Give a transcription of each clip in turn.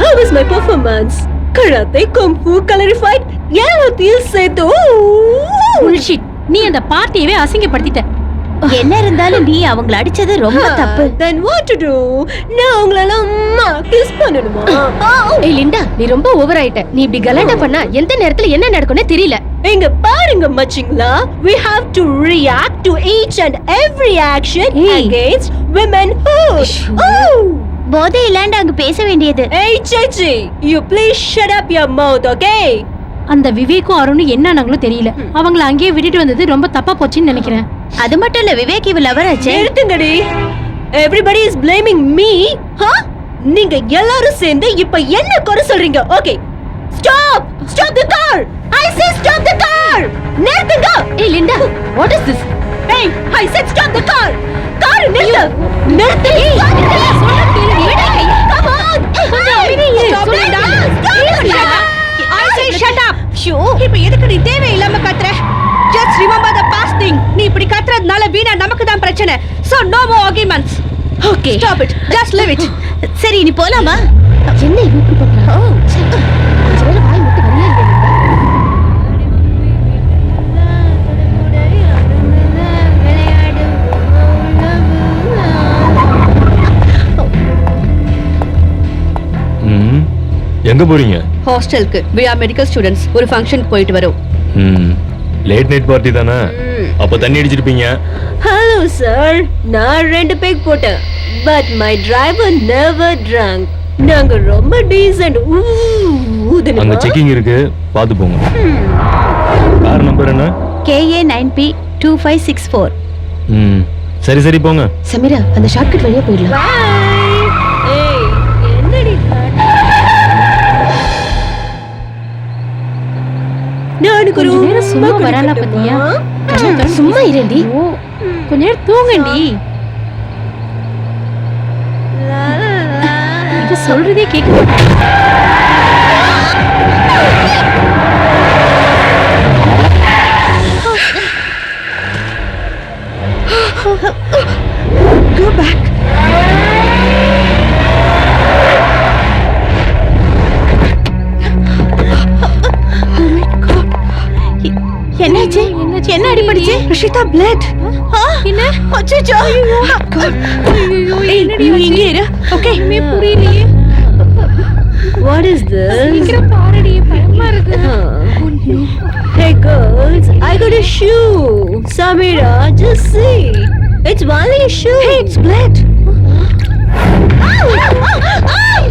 How was my performance? Kung Fu, Colorified, எல்லாத்தையும் சேர்த்து bullshit நீ அந்த பார்ட்டியவே அசிங்கப்படுத்திட்ட. என்ன இருந்தாலும் நீ அவங்கள அடிச்சது ரொம்ப தப்பு. Then what to do? நான் உங்களெல்லாம் அம்மா கிஸ் பண்ணணுமா? ஏய் லிண்டா நீ ரொம்ப ஓவர் ஆயிட்ட. நீ இப்படி கலாட்டா பண்ணா எந்த நேரத்துல என்ன நடக்கும்னே தெரியல. இங்க பாருங்க மச்சிங்களா. We have to react to each and every action ஏய். Against womenhood oh! போதை இல்லாண்டு அங்க பேச வேண்டியது. Hey chichi you please shut up your mouth okay? அந்த விவேக்கும் அருணும் என்னன்னாங்களும் தெரியல. அவங்கள அங்கேயே விட்டுட்டு வந்தது ரொம்ப தப்பா போச்சுன்னு நினைக்கிறேன். அது மட்டும் இல்ல விவேக் இவ லவர் ஆச்சே. நிறுத்துங்கடி. Everybody is blaming me. Huh? நீங்க எல்லாரும் சேர்ந்து இப்ப என்ன குறை சொல்றீங்க? Okay stop stop the car I say stop the car நிறுத்துங்க! ஏய் Linda what is this Hey, I said stop the car! Car நிறுத்து! நிறுத்து! Come on! Stop it! Stop it! I say shut up. இப்ப எதுக்கு நீ தேவையில்லாம கத்துற? Just remember the past thing நீ இப்படி கத்துறதுனால வீணா நமக்கு தான் பிரச்சனை. So no more arguments okay stop it just leave it சரி நீ போலாமா? என்ன இப்படி பண்றா? எங்க போறீங்க? ஹாஸ்டலுக்கு. We are மெடிக்கல் ஸ்டூடெண்ட்ஸ் ஒரு ஃபங்க்ஷனுக்கு போயிட்டு வரோம். ம் லேட் நைட் பார்ட்டி தானே? அப்ப தண்ணி அடிச்சிருப்பீங்க. ஹலோ சார் நான் ரெண்டு பேக் போட்டேன். But my driver never drunk நாங்க ரொம்ப டீசன்ட் அங்க செக்கிங் இருக்கு. பாத்து போங்க. கார் நம்பர் என்ன? KA nine B two five six four ம் சரி சரி போங்க. சமீரா அந்த ஷார்ட்கட் வழியா போயிடலாம். நான் கொஞ்ச நேரம் சும்மா வரானா பாத்தியா? சும்மா இரண்டி கொஞ்ச நேரம் தூங்கண்டி. இது சொல்றதே கேட்க go ரிஷிதா பிளட் என்ன அச்சச்சோ ஏய் நீ இங்கே இரு ஓகே புரியலையே What is this? சீக்கிரம் பாருடி பயமா இருக்கு Hey girls, I got a shoe. Samira, just see. It's only a shoe. Hey, it's blood. ஏய்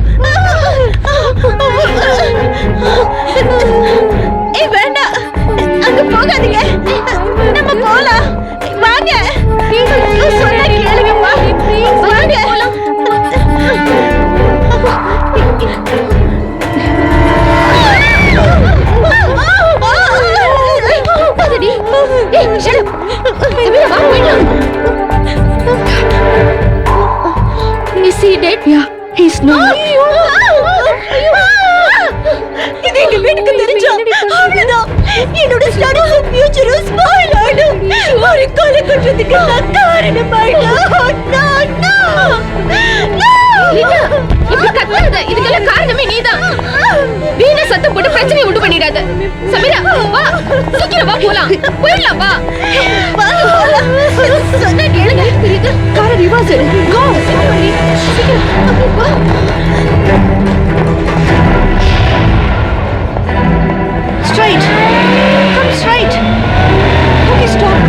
ரிவர்ஸ் எடு கோ சீக்கிரம். வா. straight! Come straight! Okay stop!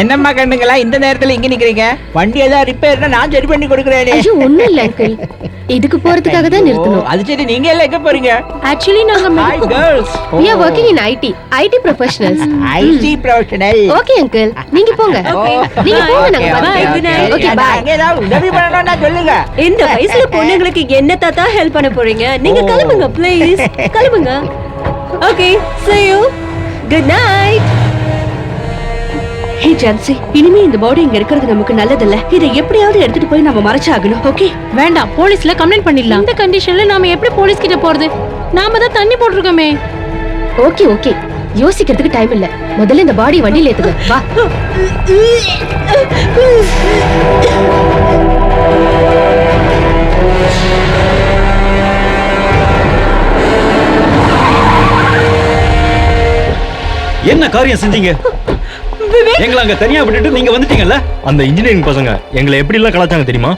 என்னம்மா கண்ணுங்களா இந்த நேரத்துல இங்க நிக்கிறீங்க? வண்டி ஏதாவது ரிப்பேர்னா நான் சரி பண்ணி கொடுக்குறேனே. ஒண்ணும் இல்ல அங்கிள் இதுக்கு போறதுக்காக தான் நிறுத்தணும். அது சரி. நீங்க எல்லாம் எங்க போறீங்க? ஆக்சுவலி நாங்க hi girls we are working in IT IT professionals. IT professional okay uncle நீங்க போங்க. நீங்க போங்க நாங்க night. Okay, bye. அங்க ஏதாவது உதவி பண்ணணும்னா சொல்லுங்க. இந்த வயசுல பொண்ணுங்களுக்கு என்ன தாத்தா ஹெல்ப் பண்ண போறீங்க? நீங்க. கிளம்புங்க ப்ளீஸ் கிளம்புங்க. Okay see you. Good night. Hey Jhansi இனிமே இந்த பாடி இங்க இருக்கிறது நமக்கு நல்லதில்ல. இதை எப்படியாவது எடுத்துட்டு போய் நம்ம மறைச்சாகணும் ஓகே வேண்டாம் போலீஸ்ல கம்ப்ளைண்ட் பண்ணிடலாம். இந்த கண்டிஷன்ல நாம எப்படி போலீஸ் கிட்ட போறது? நாம தான் தண்ணி போட்டிருக்கோமே. ஓகே ஓகே யோசிக்கிறதுக்கு டைம் இல்ல. முதல்ல இந்த பாடி வண்டியில ஏத்துங்க. வா. என்ன காரியம் செஞ்சீங்க? எங்களை அங்க தனியா விட்டுட்டு நீங்க வந்துட்டீங்கல்ல? அந்த இன்ஜினியரிங் பசங்க எங்களை எப்படி எல்லாம் கலாச்சாங்க தெரியுமா?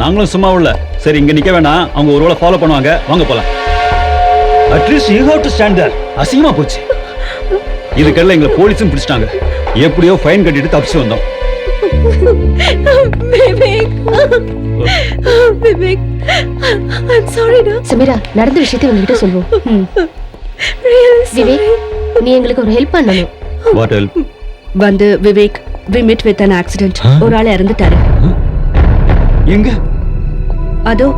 நாங்களும் சும்மா உள்ள. சரி இங்க நிக்க வேணாம். அவங்க ஒருவேளை ஃபாலோ பண்ணுவாங்க. வாங்க போலாம். At least you have to stand there அசிங்கமா போச்சு. இதுக்கெல்லாம் எங்களை போலீஸும் பிடிச்சிட்டாங்க. எப்படியோ ஃபைன் கட்டிட்டு தப்பிச்சு வந்தோம். விவேக். விவேக். ஐம் சாரிடா சமீரா நடந்த விஷயத்தை உங்ககிட்ட சொல்லுவோம். விவேக் நீ எங்களுக்கு ஒரு ஹெல்ப் பண்ணணும். வாட் ஹெல்ப் வந்து Vivek we meet with an accident ஒரு ஆள் இறந்துட்டாரு. எங்க? அதோ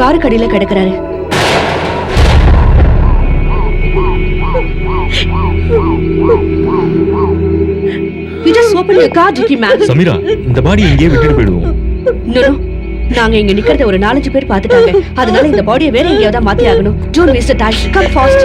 காரு கடியில கிடக்குறாரு. You just open your car, Dicky man. Sameera இந்த பாடி எங்கேயே விட்டுட்டு போயிடுவோம். No, no. நாங்க இங்க நிக்கிறத ஒரு நாலஞ்சு பேர் பாத்துட்டாங்க அதனால இந்த பாடியை வேற எங்கேயாவது மாத்தி ஆகணும் don't waste time come fast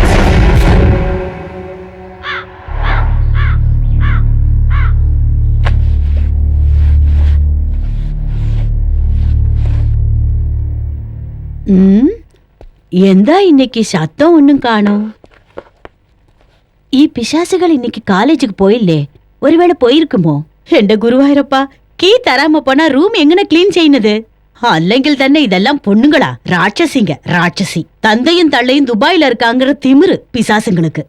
எந்தா இன்னைக்கு சத்தம் ஒன்றும் காணும் ஈ பிசாசுகள் இன்னைக்கு காலேஜுக்கு போயில்லே ஒருவேளை போயிருக்குமோ எந்த குருவாயிரப்பா கீ தராம போனா ரூம் எங்கன கிளீன் செய்யினது அல்லைங்கள் தன்னை இதெல்லாம் பொண்ணுங்களா ராட்சசிங்க ராட்சசி தந்தையும் தள்ளையும் துபாயில இருக்காங்கிற திமிரு பிசாசுங்களுக்கு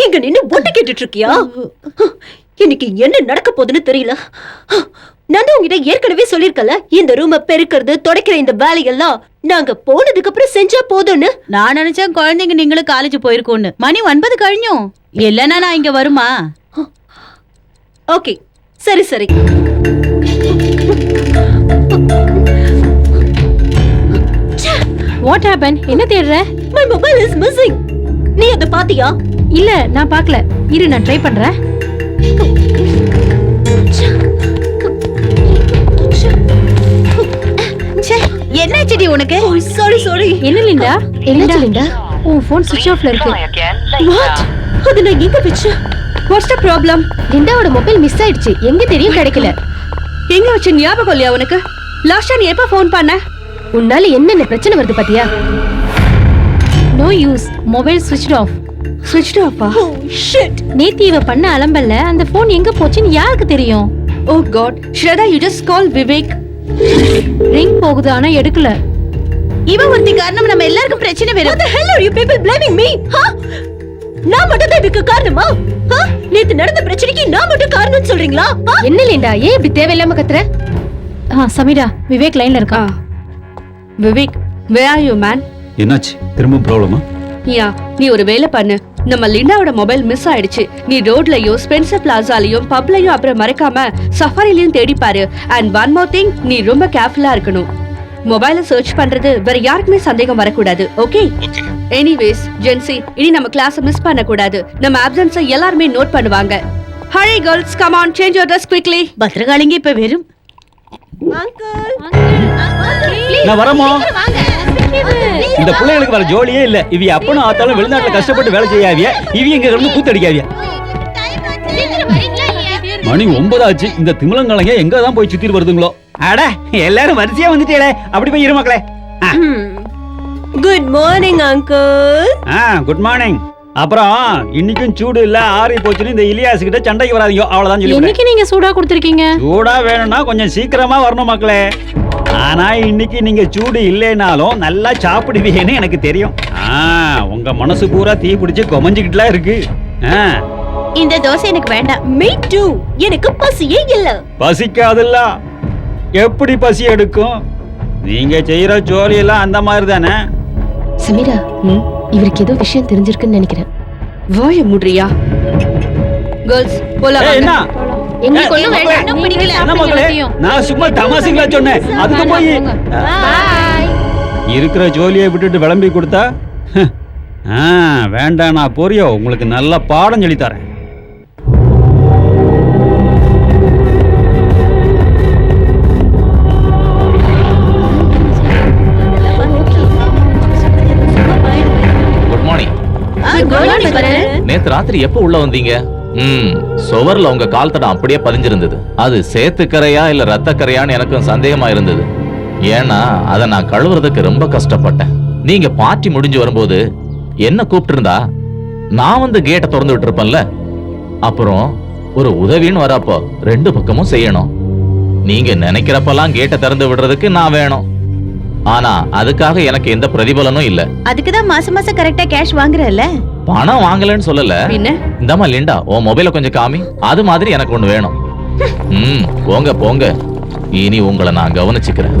இங்க நின்னு போட்டு கேட்டுட்டு இருக்கியா இன்னைக்கு என்ன நடக்க போகுதுன்னு தெரியல நான் தான் உங்ககிட்ட ஏற்கனவே சொல்லிருக்கல இந்த ரூம பெருக்கிறது துடைக்கிற இந்த வேலையெல்லாம் நாங்க போனதுக்கு அப்புறம் செஞ்சா போதும்னு? நான் நினைச்சேன் குழந்தைங்க நீங்களும் காலேஜ் போயிருக்கோன்னு மணி ஒன்பது கழிஞ்சும் இல்லைன்னா நான் இங்க வருமா? ஓகே. சரி சரி. வாட் ஹேப்பன் என்ன தேடுற? மை மொபைல் இஸ் மிஸ்ஸிங் நீ அத பாத்தியா இல்ல நான் பார்க்கல. இரு நான் ட்ரை பண்றேன். என்ன செடி உனக்கு சாரி சாரி என்ன லிண்டா? என்ன லிண்டா? உன் ஃபோன் சுவிட்ச் ஆஃப்ல இருக்கு. வாட் அது நான் எங்க வச்சேன் வாட்ஸ் த ப்ராப்ளம் லிண்டாவோட மொபைல் மிஸ் ஆயிடுச்சு. எங்க தெரியும் கிடைக்கல. எங்க வச்ச ஞாபகம் இல்லையா உனக்கு? லாஸ்ட் டைம் எப்ப ஃபோன் பண்ண? உன்னால என்னென்ன பிரச்சனை வருது பாத்தியா? நோ யூஸ் மொபைல் சுவிட்ச் ஆஃப் ஸ்விட்ச் ஆஃபா ஷிட் நேத்தி இவ பண்ண அலம்பல்ல அந்த ஃபோன் எங்க போச்சுன்னு யாருக்கு தெரியும்? ஓ god Shretha you just call Vivek போகுது ஆனா எடுக்கல. இவ ஒருத்தி காரணம் நம்ம எல்லாருக்கும் பிரச்சனை What வரும் the hell are you people blaming me? Huh? நான் மட்டும் தான் இதுக்கு காரணமா? நேத்து நடந்த பிரச்சனைக்கு நான் மட்டும் காரணம்னு சொல்றீங்களா? என்ன லிண்டா ஏன் இப்படி தேவையில்லாம கத்துற? ஆ சமீரா விவேக் லைன்ல இருக்கா? Vivek where are you man என்னாச்சு? திரும்ப ப்ராப்ளமா யா நீ ஒரு வேலை பண்ணு. நம்ம லிண்டாவோட மொபைல் மிஸ் ஆயிடுச்சு. நீ ரோட்லயும் ஸ்பென்சர் பிளாசாலையும் பப்லயும் அப்புறம் மறைக்காம சஃபாரிலையும் தேடி பாரு. அண்ட் ஒன் மோர் திங் நீ ரொம்ப கேர்ஃபுல்லா இருக்கணும். மொபைலை சர்ச் பண்றது வேற யாருக்குமே சந்தேகம் வரக்கூடாது ஓகே எனிவேஸ் ஜென்சி இனி நம்ம கிளாஸ் மிஸ் பண்ண கூடாது நம்ம ஆப்சன்ஸை எல்லாருமே நோட் பண்ணுவாங்க. Hurry girls come on change your dress quickly பத்திரகாளிங்க இப்ப வெறும். நான் வரமா இந்த பிள்ளைகளுக்கு வர ஜோலியே இல்ல. இவ அப்பனும் ஆத்தாலும் வெளிநாட்டுல கஷ்டப்பட்டு வேலை செய்யாவிய? இவ எங்க கிடந்து கூத்தடிக்காவிய மணி ஒன்பதாச்சு. இந்த திமிலங்கலங்க எங்க தான் போய் சுத்திட்டு வருதுங்களோ? அட எல்லாரும் வரிசையா வந்துட்டீங்களே அப்படி போய் இரு மக்களே. Good morning uncle ah good morning அப்புறம் இன்னைக்கும் சூடு இல்ல ஆறி போச்சுன்னு இந்த இலியாஸ் கிட்ட சண்டைக்கு வராதீங்க. அவ்வளவுதான் சொல்லி என்னைக்கு நீங்க சூடா கொடுத்திருக்கீங்க? சூடா வேணும்னா கொஞ்சம் சீக்கிரமா வரணும் மக்களே. ஆனா இன்னைக்கு நீங்க சூடு இல்லைனாலும் நல்லா சாப்பிடுவீங்கன்னு எனக்கு தெரியும். ஆ உங்க மனசு பூரா தீ பிடிச்சு கொமஞ்சுக்கிட்டுலாம் இருக்கு. ஆ, இந்த தோசை எனக்கு வேண்டாம். மீ டூ எனக்கு பசியே இல்ல. பசிக்காதுல்ல. எப்படி பசி எடுக்கும்? நீங்க செய்யற ஜோலி எல்லாம் அந்த மாதிரி தானே சமீரா இவருக்கு ஏதோ விஷயம் தெரிஞ்சிருக்குன்னு நினைக்கிறேன். வாய முட்ரியா கேர்ள்ஸ் போலாம்? என்ன. எங்களுக்கு ஒண்ணும் வேண்டாம். பிடிக்கல. நான் சும்மா தமாசுங்களா சொன்னேன். அதுக்கு போய் இருக்கிற ஜோலியை விட்டுட்டு விளம்பி கொடுத்தா? வேண்டாம் நான் போறியோ? உங்களுக்கு நல்ல பாடம் சொல்லித் தரேன். குட் மார்னிங் நேத்து ராத்திரி எப்போ உள்ள வந்தீங்க? ம். சுவர்ல உங்க கால் தடம் அப்படியே பதிஞ்சிருந்தது. அது சேத்துக்கரையா இல்ல ரத்தக்கரையான்னு எனக்கும் சந்தேகமா இருந்தது. ஏன்னா அதை நான் கழுவுறதுக்கு ரொம்ப கஷ்டப்பட்டேன். நீங்க பார்ட்டி முடிஞ்சு வரும்போது என்ன கூப்பிட்டுருந்தா? நான் வந்து கேட்டை திறந்து விட்டுருப்பேன்ல. அப்புறம் ஒரு உதவின்னு வரப்போ ரெண்டு பக்கமும் செய்யணும். நீங்க நினைக்கிறப்பெல்லாம் கேட்டை திறந்து விடுறதுக்கு நான் வேணும். ஆனா அதுக்காக எனக்கு எந்த பிரதிபலனும் இல்ல. அதுக்கு தான் மாசம் மாசம் கரெக்டா கேஷ் வாங்குறல்ல? பணம் வாங்கலன்னு சொல்லல. பின்ன? இந்தாம்மா லிண்டா உன் மொபைல கொஞ்சம் காமி. அது மாதிரி எனக்கு ஒண்ணு வேணும். ம் போங்க போங்க. இனி உங்களை நான் கவனிச்சுக்கிறேன்.